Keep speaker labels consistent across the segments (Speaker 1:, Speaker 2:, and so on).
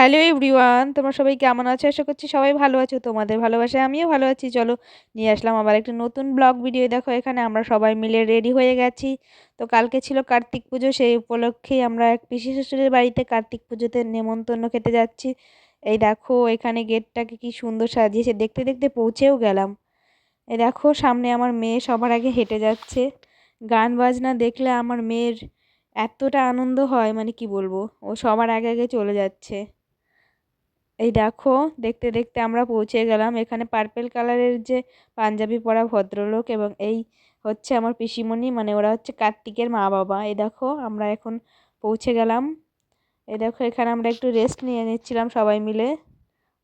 Speaker 1: Hello everyone, তোমরা সবাই কেমন আছো? আশা করছি সবাই ভালো আছো। তোমাদের ভালোবাসায় আমিও ভালো আছি। চলো নিয়ে আসলাম আবার একটা নতুন ব্লগ ভিডিও। দেখো, এখানে আমরা সবাই মিলে রেডি হয়ে গেছি। তো কালকে ছিল কার্তিক পুজো, সেই উপলক্ষেই আমরা এক পিসি শ্বশুরের বাড়িতে কার্তিক পুজোতে নেমন্তন্ন খেতে যাচ্ছি। এই দেখো, এখানে গেটটাকে কি সুন্দর সাজিয়েছে। দেখতে দেখতে পৌঁছেও গেলাম। এই দেখো, সামনে আমার মেয়ে সবার আগে হেঁটে যাচ্ছে। গান, বাজনা দেখলে আমার মেয়ের এতটা আনন্দ হয় মানে কি বলব, ও সবার আগে আগে চলে যাচ্ছে। এই দেখো, দেখতে দেখতে আমরা পৌঁছে গেলাম। এখানে পার্পেল কালারের যে পাঞ্জাবি পরা ভদ্রলোক এবং এই হচ্ছে আমার পিসিমণি মানে ওরা হচ্ছে কার্তিকের মা বাবা এই দেখো, আমরা এখন পৌঁছে গেলাম। এই দেখো, এখানে আমরা একটু রেস্ট নিয়ে নিচ্ছিলাম সবাই মিলে।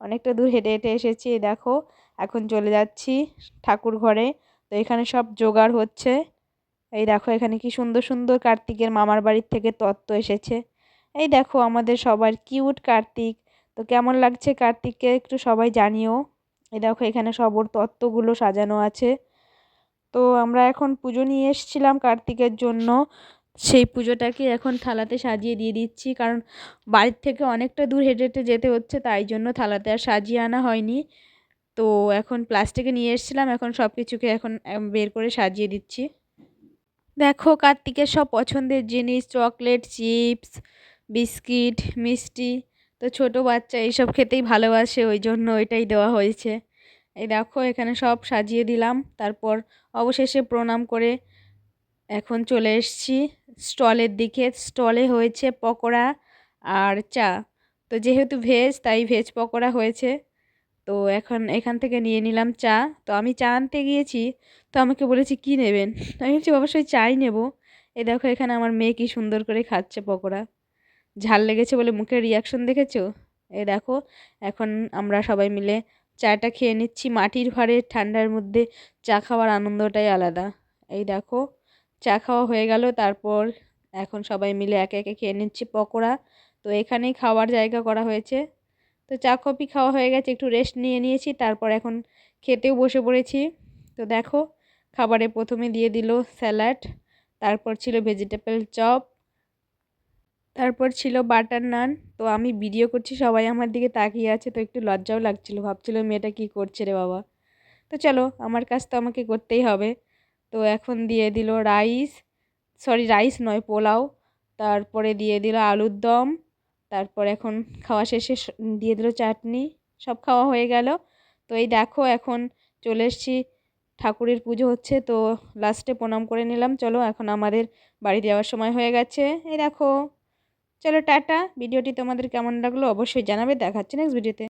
Speaker 1: অনেকটা দূর হেঁটে হেঁটে এসেছি, এই দেখো। এখন চলে যাচ্ছি ঠাকুর ঘরে। তো এখানে সব জোগাড় হচ্ছে। এই দেখো, এখানে কি সুন্দর সুন্দর কার্তিকের মামার বাড়ির থেকে তত্ত্ব এসেছে। এই দেখো, আমাদের সবার কিউট কার্তিক। তো কেমন লাগছে কার্তিককে একটু সবাই জানিও। এ দেখো, এখানে সব ওর তত্ত্বগুলো সাজানো আছে। তো আমরা এখন পুজো নিয়ে এসেছিলাম কার্তিকের জন্য। সেই পুজোটাকে এখন থালাতে সাজিয়ে দিয়ে দিচ্ছি, কারণ বাড়ির থেকে অনেকটা দূর হেঁটে হেঁটে যেতে হচ্ছে, তাই জন্য থালাতে আর সাজিয়ে আনা হয়নি। তো এখন প্লাস্টিকে নিয়ে এসেছিলাম, এখন সব কিছুকে এখন বের করে সাজিয়ে দিচ্ছি। দেখো কার্তিকের সব পছন্দের জিনিস, চকলেট, চিপস, বিস্কিট, মিষ্টি তো ছোট বাচ্চা এইসব খেতেই ভালোবাসে ওই জন্য ওইটাই দেওয়া হয়েছে। এই দেখো, এখানে সব সাজিয়ে দিলাম। তারপর অবশেষে প্রণাম করে এখন চলে এসছি স্টলের দিকে। স্টলে হয়েছে পকোড়া আর চা। তো যেহেতু ভেজ, তাই ভেজ পকোড়া হয়েছে। তো এখন এখান থেকে নিয়ে নিলাম চা। তো আমি চা আনতে গিয়েছি, তো আমাকে বলেছি, কি নেবেন? আমি বলছি, অবশ্যই চাই নেব। এ দেখো, এখানে আমার মেয়ে কি সুন্দর করে খাচ্ছে পকোড়া। ঝাল লেগেছে বলে মুখের রিয়াকশন দেখেছ? এ দেখো, এখন আমরা সবাই মিলে চাটা খেয়ে নিচ্ছি। মাটির ঘরে ঠান্ডার মধ্যে চা খাওয়ার আনন্দটাই আলাদা। এই দেখো, চা খাওয়া হয়ে গেল। তারপর এখন সবাই মিলে একে একে খেয়ে নিচ্ছি পকোড়া। তো এখানেই খাওয়ার জায়গা করা হয়েছে। তো চা কফি খাওয়া হয়ে গেছে, একটু রেস্ট নিয়ে নিয়েছি। তারপর এখন খেতেও বসে পড়েছি। তো দেখো, খাবারে প্রথমে দিয়ে দিল স্যালাড, তারপর ছিল ভেজিটেবল চপ তারপর ছিল বাটার নান। তো আমি ভিডিও করছি, সবাই আমার দিকে তাকিয়ে আছে। তো একটু লজ্জাও লাগছিল ভাবছিল মেয়েটা কি করছে রে বাবা। তো চলো, আমার কাজ তো আমাকে করতেই হবে। তো এখন দিয়ে দিল রাইস সরি রাইস নয়, পোলাও। তারপরে দিয়ে দিল আলুর দম। তারপর এখন খাওয়া শেষে দিয়ে দিল চাটনি। সব খাওয়া হয়ে গেল। তো এই দেখো, এখন চলে এসছি। ঠাকুরের পুজো হচ্ছে, তো লাস্টে প্রণাম করে নিলাম। চলো, এখন আমাদের বাড়ি যাওয়ার সময় হয়ে গেছে। এই দেখো। চলো টাটা। ভিডিওটি তোমাদের কেমন লাগল অবশ্যই জানাবে। দেখাচ্ছে নেক্সট ভিডিওতে